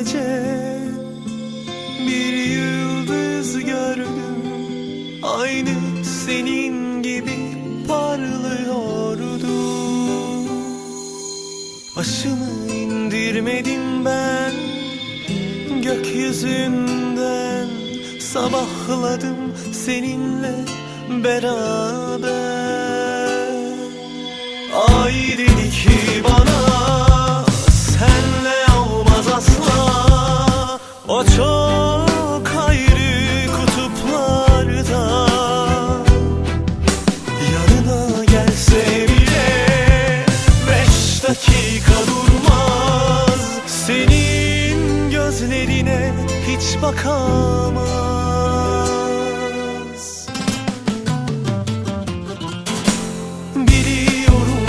gece bir yıldız gördüm. Aynı senin gibi parlıyordu. Başımı indirmedim ben Gökyüzünden sabahladım seninle beraber. Ay dedi ki bana Senin gözlerine hiç bakamaz. Biliyorum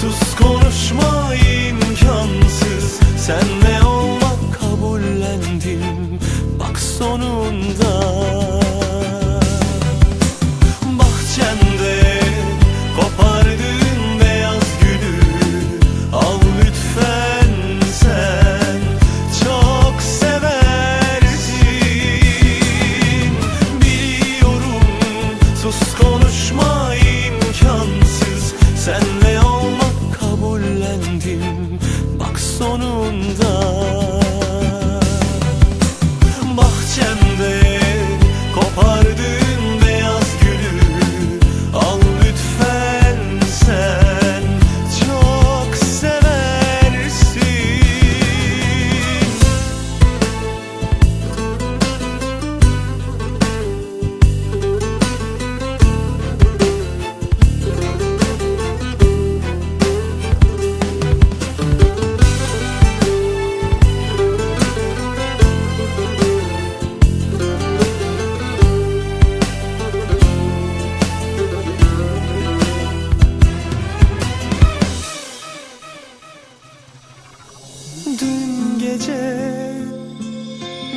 sus konuşma imkansız. Senle olmak kabullendim bak sonunda sonunda gece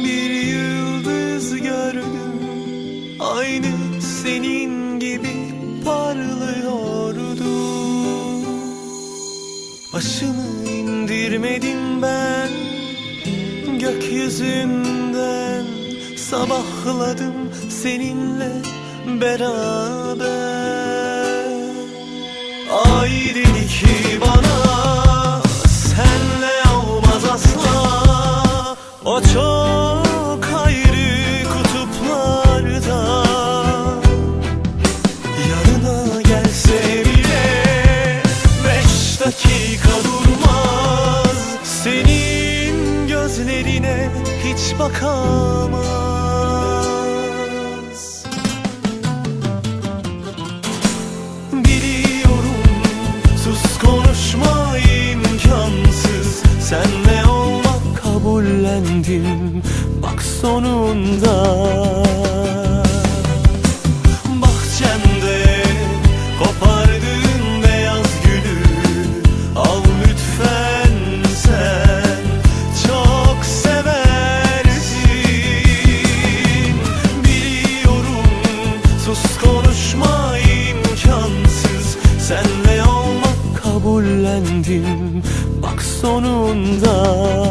bir yıldız gördüm. Aynı senin gibi parlıyordu. Başımı indirmedim ben Gökyüzünden sabahladım seninle beraber. Ay dedi ki bana gözlerine hiç bakamaz sonunda